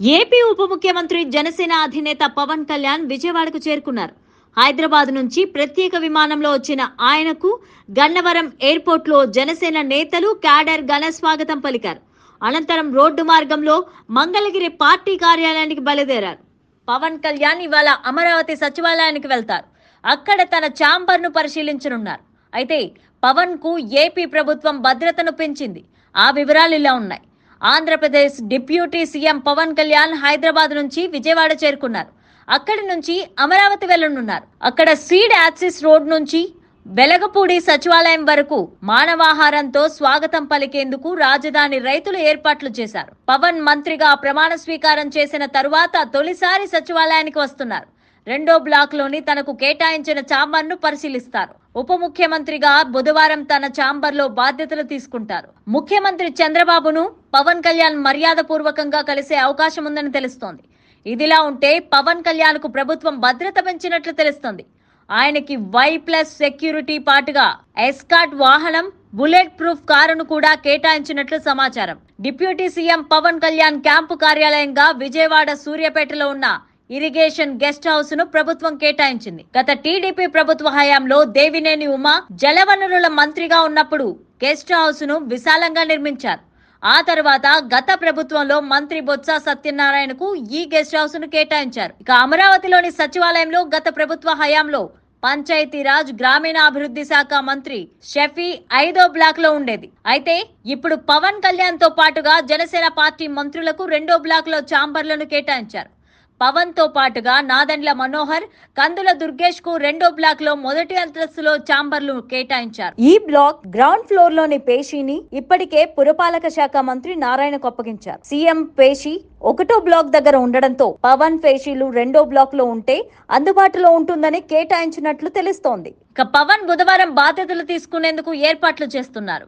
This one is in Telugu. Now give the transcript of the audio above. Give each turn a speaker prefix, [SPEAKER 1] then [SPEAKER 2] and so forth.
[SPEAKER 1] ఏపీ ఉప ముఖ్యమంత్రి జనసేన అధినేత పవన్ కళ్యాణ్ విజయవాడకు చేరుకున్నారు. హైదరాబాద్ నుంచి ప్రత్యేక విమానంలో వచ్చిన ఆయనకు గన్నవరం ఎయిర్పోర్ట్లో జనసేన నేతలు క్యాడర్ ఘన స్వాగతం పలికారు. అనంతరం రోడ్డు మార్గంలో మంగళగిరి పార్టీ కార్యాలయానికి బయలుదేరారు. పవన్ కళ్యాణ్ ఇవాళ అమరావతి సచివాలయానికి వెళ్తారు. అక్కడ తన ఛాంబర్ను పరిశీలించనున్నారు. అయితే పవన్కు ఏపీ ప్రభుత్వం భద్రతను పెంచింది. ఆ వివరాలు ఇలా ఉన్నాయి. ఆంధ్రప్రదేశ్ డిప్యూటీ సీఎం పవన్ కళ్యాణ్ హైదరాబాద్ నుంచి విజయవాడ చేరుకున్నారు. అక్కడి నుంచి అమరావతి వెళ్ళనున్నారు అక్కడ సీడ్ యాక్సిస్ రోడ్ నుంచి వెలగపూడి సచివాలయం వరకు మానవాహారంతో స్వాగతం పలికేందుకు రాజధాని రైతులు ఏర్పాట్లు చేశారు. పవన్ మంత్రిగా ప్రమాణ స్వీకారం చేసిన తరువాత తొలిసారి సచివాలయానికి వస్తున్నారు. రెండో బ్లాక్లోని తనకు కేటాయించిన ఛాంబర్ను పరిశీలిస్తారు. ఉప ముఖ్యమంత్రిగా బుధవారం తన ఛాంబర్లో బాధ్యతలు తీసుకుంటారు. ముఖ్యమంత్రి చంద్రబాబును పవన్ కళ్యాణ్ మర్యాద పూర్వకంగా కలిసే అవకాశం ఉందని తెలుస్తోంది. ఇదిలా ఉంటే పవన్ కళ్యాణ్కు ప్రభుత్వం భద్రత పెంచినట్లు తెలుస్తోంది. ఆయనకి వై ప్లస్ సెక్యూరిటీ పాటుగా ఎస్కాట్ వాహనం బుల్లెట్ ప్రూఫ్ కారును కూడా కేటాయించినట్లు సమాచారం. Deputy CM Pawan Kalyan camp కార్యాలయంగా విజయవాడ సూర్యాపేటలో ఉన్న ఇరిగేషన్ గెస్ట్ హౌస్ను ప్రభుత్వం కేటాయించింది. గత టీడీపీ ప్రభుత్వ హయాంలో దేవినేని ఉమా జలవనరుల మంత్రిగా ఉన్నప్పుడు గెస్ట్ హౌస్ను విశాలంగా నిర్మించారు. ఆ తర్వాత గత ప్రభుత్వంలో మంత్రి బొత్స సత్యనారాయణకు ఈ గెస్ట్ హౌస్ను కేటాయించారు. ఇక అమరావతిలోని సచివాలయంలో గత ప్రభుత్వ హయాంలో పంచాయతీరాజ్ గ్రామీణాభివృద్ధి శాఖ మంత్రి షఫీ ఐదో బ్లాక్లో ఉండేది. అయితే ఇప్పుడు పవన్ కళ్యాణ్తో పాటుగా జనసేన పార్టీ మంత్రులకు రెండో బ్లాక్లో ఛాంబర్లను కేటాయించారు. పవన్తో పాటుగా నాదండ్ల మనోహర్ కందుల దుర్గేష్కు రెండో బ్లాక్లో మొదటి అంతస్తులో ఛాంబర్లు కేటాయించారు. ఈ బ్లాక్ గ్రౌండ్ ఫ్లోర్లోని పేషీని ఇప్పటికే పురపాలక శాఖ మంత్రి నారాయణకు అప్పగించారు సీఎం పేషి ఒకటో బ్లాక్ దగ్గర ఉండడంతో పవన్ పేషీలు రెండో బ్లాక్లో ఉంటే అందుబాటులో ఉంటుందని కేటాయించినట్లు తెలుస్తోంది. ఇక పవన్ బుధవారం బాధ్యతలు తీసుకునేందుకు ఏర్పాట్లు చేస్తున్నారు.